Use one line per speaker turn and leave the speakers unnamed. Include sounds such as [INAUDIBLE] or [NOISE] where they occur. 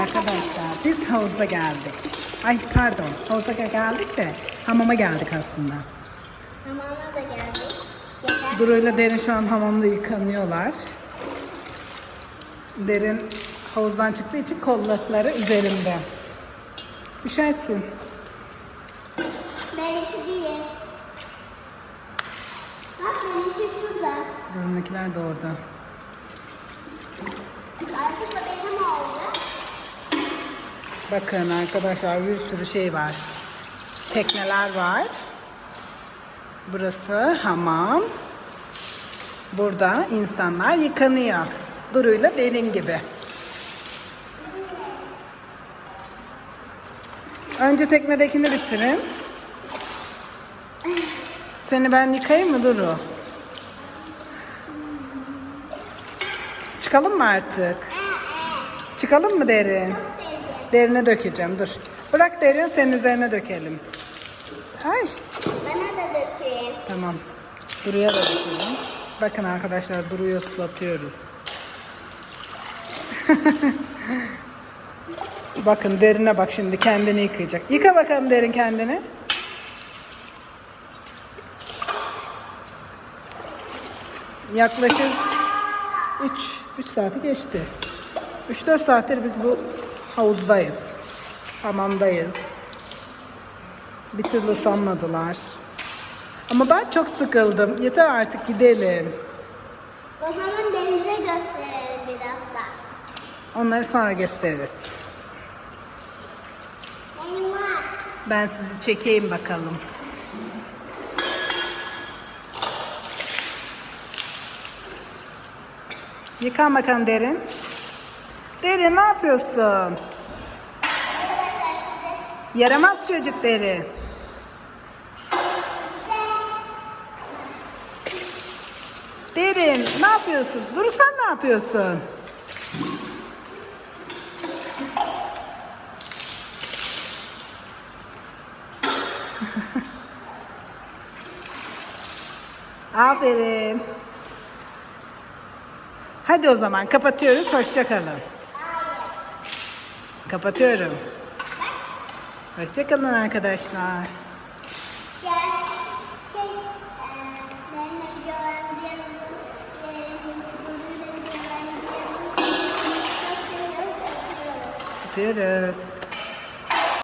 Arkadaşlar biz havuza geldik. Ay pardon havuza geldik de hamama geldik aslında.
Hamama da geldik. Yeter.
Duru ile Derin şu an hamamda yıkanıyorlar. Derin havuzdan çıktığı için kollakları üzerinde. Düşersin.
Benimki değil. Bak benimki şurada.
Derin'dekiler de orada.
Artık da benim oldu.
Bakın arkadaşlar bir sürü şey var. Tekneler var. Burası hamam. Burada insanlar yıkanıyor. Duru'yla Derin gibi. Önce teknedekini bitirin. Seni ben yıkayayım mı Duru? Çıkalım mı artık? Çıkalım mı Derin? Derine dökeceğim dur. Bırak derin senin üzerine dökelim. Ay
Bana da dökeyim.
tamam. Duru'ya da dökelim. Bakın arkadaşlar Duru'yu ıslatıyoruz. [LAUGHS] Bakın derine bak şimdi kendini yıkayacak. Yıka bakalım derin kendini. Yaklaşık 3 3 saati geçti. 3-4 saattir biz bu havuzdayız. Hamamdayız. Bir türlü usanmadılar. Ama ben çok sıkıldım. Yeter artık gidelim.
O zaman denize gösterelim biraz da.
Onları sonra gösteririz.
Benim var.
Ben sizi çekeyim bakalım. Yıkan bakalım derin. Derin ne yapıyorsun? Yaramaz çocuk derin. Derin ne yapıyorsun? Duru sen ne yapıyorsun? [LAUGHS] Aferin. Hadi o zaman kapatıyoruz. Hoşça
Çok seviyoruz, öpüyoruz.
Öpüyoruz.